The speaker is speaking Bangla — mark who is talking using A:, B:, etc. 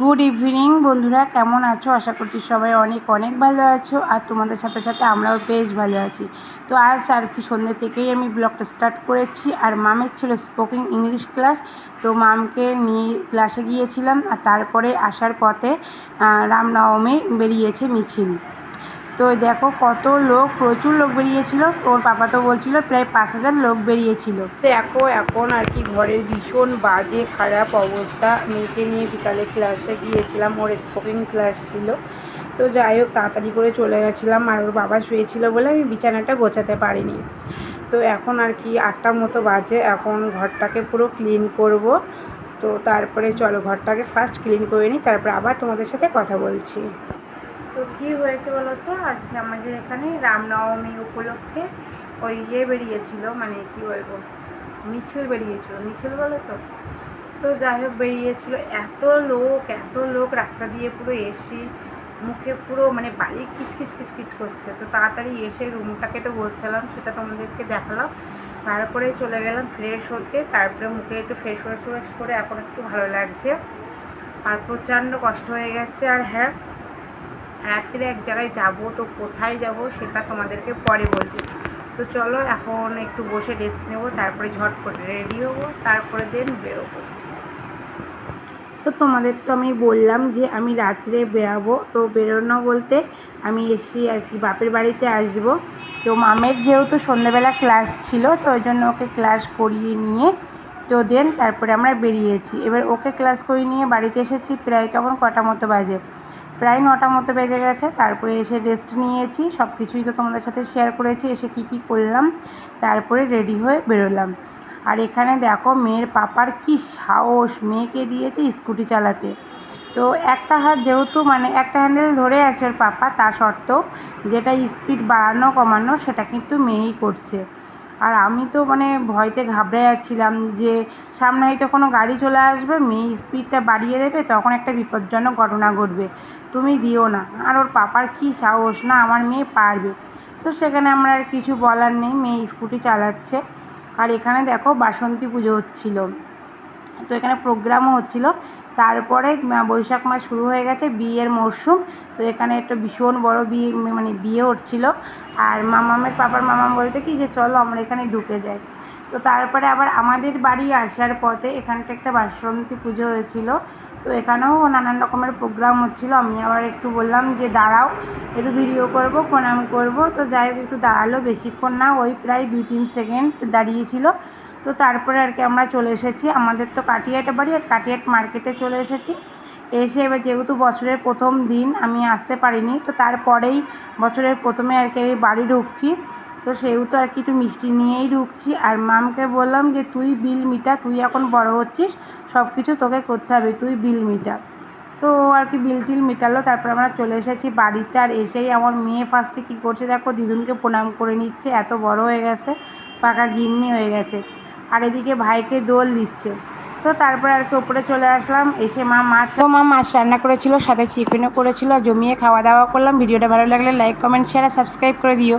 A: গুড ইভিনিং বন্ধুরা, কেমন আছো? আশা করছি সবাই অনেক অনেক ভালো আছো আর তোমাদের সাথে সাথে আমরাও বেশ ভালো আছি। তো আজ আর কি সন্ধ্যে থেকেই আমি ব্লগটা স্টার্ট করেছি আর মামের ছিল স্পোকিং ইংলিশ ক্লাস। তো মামকে নিয়ে ক্লাসে গিয়েছিলাম আর তারপরে আসার পথে রামনবমী বেরিয়েছে মিছিল। তো দেখো কত লোক, প্রচুর লোক বেরিয়েছিল। ওর পাপা তো বলছিল প্রায় পাঁচ হাজার লোক বেরিয়েছিল। দেখো, এখন আর কি ঘরের ভীষণ বাজে, খারাপ অবস্থা। মেয়েকে নিয়ে বিকালে ক্লাসে গিয়েছিলাম, ওর স্পোকিং ক্লাস ছিল। তো যাই হোক, তাড়াতাড়ি করে চলে গেছিলাম, আর ওর বাবা শুয়েছিল বলে আমি বিছানাটা গোছাতে পারিনি। তো এখন আর কি আটটার মতো বাজে, এখন ঘরটাকে পুরো ক্লিন করব। তো তারপরে চলো, ঘরটাকে ফার্স্ট ক্লিন করে নিই, তারপরে আবার তোমাদের সাথে কথা বলছি। তো কী হয়েছে বলো তো? আজকে আমাদের এখানে রামনবমী উপলক্ষে ওই ইয়ে বেরিয়েছিল মানে কি বলব, মিছিল বেরিয়েছিল। মিছিল বলো তো? তো যাই হোক, বেরিয়েছিল। এত লোক এত লোক, রাস্তা দিয়ে পুরো এসি মুখে পুরো মানে বাড়ি কিচকিচ কিচকিচ করছে। তো তাড়াতাড়ি এসে রুমটাকে তো বলছিলাম সেটা তোমাদেরকে দেখালাম। তারপরে চলে গেলাম ফ্রেশ হতে। তারপরে মুখে একটু ফ্রেশ ওয়াশ করে এখন একটু ভালো লাগছে। আর প্রচণ্ড কষ্ট হয়ে গেছে। আর হ্যাঁ রাত্রে এক জায়গায় যাব, তো কোথায় যাব সেটা তোমাদেরকে পরে বলব তো চলো এখন একটু বসে রেস্ট নেব, তারপরে ঝটপট রেডি হব, তারপরে দেন বেরোবো। তো তোমাদের তো আমি বললাম যে আমি রাত্রে বেরাবো, তো বেরোনো বলতে আমি এসি আর কি বাপের বাড়িতে আসব। তো মামের যেহেতু সন্ধ্যাবেলা ক্লাস ছিল, তো ওই জন্য ওকে ক্লাস করিয়ে নিয়ে, তো দেন তারপরে আমরা বেরিয়েছি। এবার ওকে ক্লাস করিয়ে নিয়ে বাড়িতে এসেছি প্রায় তখন কটা মতো বাজে। প্রায় নটা মতো বেজে গেছে, তারপরে এসে রেস্ট নিয়েছি সব কিছুই তো তোমাদের সাথে শেয়ার করেছি, এসে কি কি করলাম, তারপরে রেডি হয়ে বেরোলাম। আর এখানে দেখো মেয়ের পাপার কি সাহস, মেয়েকে দিয়েছে স্কুটি চালাতে। তো একটা হাত যেহেতু মানে একটা হ্যান্ডেল ধরে আছে ওর পাপা, তা সত্ত্বেও যেটা স্পিড বাড়ানো কমানো, সেটা কিন্তু মেয়েই করছে। আর আমি তো মানে ভয়তে ঘাবড়ে যাচ্ছিলাম যে সামনে হয়তো কোনো গাড়ি চলে আসবে, মেয়ে স্পিডটা বাড়িয়ে দেবে, তখন একটা বিপজ্জনক ঘটনা ঘটবে। তুমি দিও না। আর ওর পাপার কী সাহস? না, আমার মেয়ে পারবে। তো সেখানে আমার আর কিছু বলার নেই, মেয়ে স্কুটি চালাচ্ছে। আর এখানে দেখো বাসন্তী পুজো হচ্ছিল। তো এখানে প্রোগ্রামও হচ্ছিল। তারপরে বৈশাখ মাস শুরু হয়ে গেছে, বিয়ের মরশুম। তো এখানে একটা ভীষণ বড় বিয়ে মানে বিয়ে হচ্ছিল। আর মামামের পাপার মামাম বলতে কি যে, চলো, আমরা এখানে ঢুকে যাই। তো তারপরে আবার আমাদের বাড়ি আসার পথে এখানটা একটা বাসন্তী পুজো হয়েছিল। তো এখানেও নানান রকমের প্রোগ্রাম হচ্ছিল। আমি আবার একটু বললাম যে, দাঁড়াও, একটু ভিডিও করব, প্রণাম করব। তো যাই হোক, একটু দাঁড়াল বেশিক্ষণ না, ওই প্রায় দুই তিন সেকেন্ড দাঁড়িয়েছিল তো তারপরে আর কি আমরা চলে এসেছি। আমাদের তো কাটিয়াটা বাড়ি আর কাটিয়াট মার্কেটে চলে এসেছি। এসে এবার যেহেতু বছরের প্রথম দিন, আমি আসতে পারিনি, তো তারপরেই বছরের প্রথমে আর কি আমি বাড়ি ঢুকছি। তো সেহেতু আর কি একটু মিষ্টি নিয়েই ঢুকছি। আর মামকে বললাম যে, তুই বিল মিটা তুই এখন বড় হচ্ছিস সব কিছু তোকে করতে হবে, তুই বিল মিটা তো আর কি বিল টিল মিটালো, তারপর আমরা চলে এসেছি বাড়িতে। আর এসেই আমার মেয়ে ফার্স্টে কী করছে দেখো, দিদুনকে প্রণাম করে নিচ্ছে, এত বড় হয়ে গেছে, পাকা গিন্নি হয়ে গেছে। আর এদিকে ভাইকে দোল দিচ্ছে। তো তারপরে আর কি ওপরে চলে আসলাম, এসে মা মাছ তো মা মাছ রান্না করেছিল, সাথে চিকেনও করেছিল জমিয়ে খাওয়া দাওয়া করলাম। ভিডিওটা ভালো লাগলে লাইক কমেন্ট শেয়ার সাবস্ক্রাইব করে দিও।